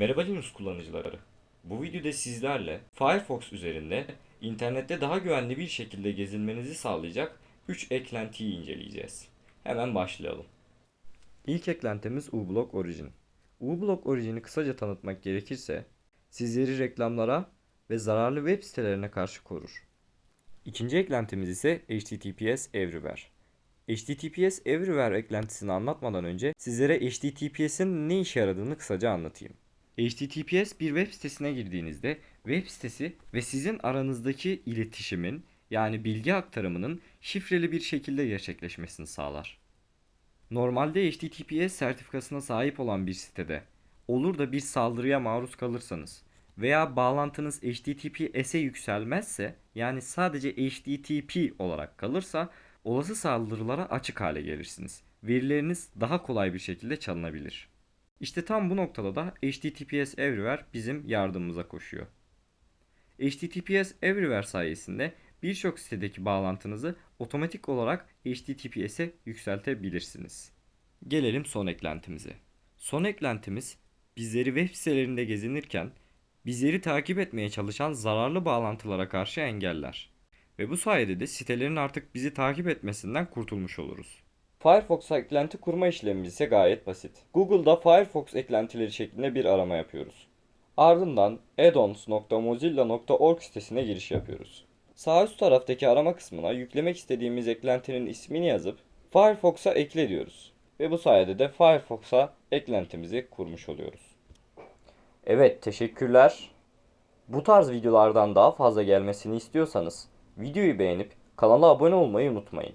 Merhaba Linux kullanıcıları. Bu videoda sizlerle Firefox üzerinde internette daha güvenli bir şekilde gezinmenizi sağlayacak 3 eklentiyi inceleyeceğiz. Hemen başlayalım. İlk eklentimiz uBlock Origin. uBlock Origin'i kısaca tanıtmak gerekirse sizleri reklamlara ve zararlı web sitelerine karşı korur. İkinci eklentimiz ise HTTPS Everywhere. HTTPS Everywhere eklentisini anlatmadan önce sizlere HTTPS'in ne işe yaradığını kısaca anlatayım. HTTPS bir web sitesine girdiğinizde web sitesi ve sizin aranızdaki iletişimin yani bilgi aktarımının şifreli bir şekilde gerçekleşmesini sağlar. Normalde HTTPS sertifikasına sahip olan bir sitede olur da bir saldırıya maruz kalırsanız veya bağlantınız HTTPS'e yükselmezse yani sadece HTTP olarak kalırsa olası saldırılara açık hale gelirsiniz. Verileriniz daha kolay bir şekilde çalınabilir. İşte tam bu noktada da HTTPS Everywhere bizim yardımımıza koşuyor. HTTPS Everywhere sayesinde birçok sitedeki bağlantınızı otomatik olarak HTTPS'e yükseltebilirsiniz. Gelelim son eklentimize. Son eklentimiz bizleri web sitelerinde gezinirken bizleri takip etmeye çalışan zararlı bağlantılara karşı engeller. Ve bu sayede de sitelerin artık bizi takip etmesinden kurtulmuş oluruz. Firefox eklenti kurma işlemimiz ise gayet basit. Google'da Firefox eklentileri şeklinde bir arama yapıyoruz. Ardından addons.mozilla.org sitesine giriş yapıyoruz. Sağ üst taraftaki arama kısmına yüklemek istediğimiz eklentinin ismini yazıp Firefox'a ekle diyoruz. Ve bu sayede de Firefox'a eklentimizi kurmuş oluyoruz. Evet, teşekkürler. Bu tarz videolardan daha fazla gelmesini istiyorsanız videoyu beğenip kanala abone olmayı unutmayın.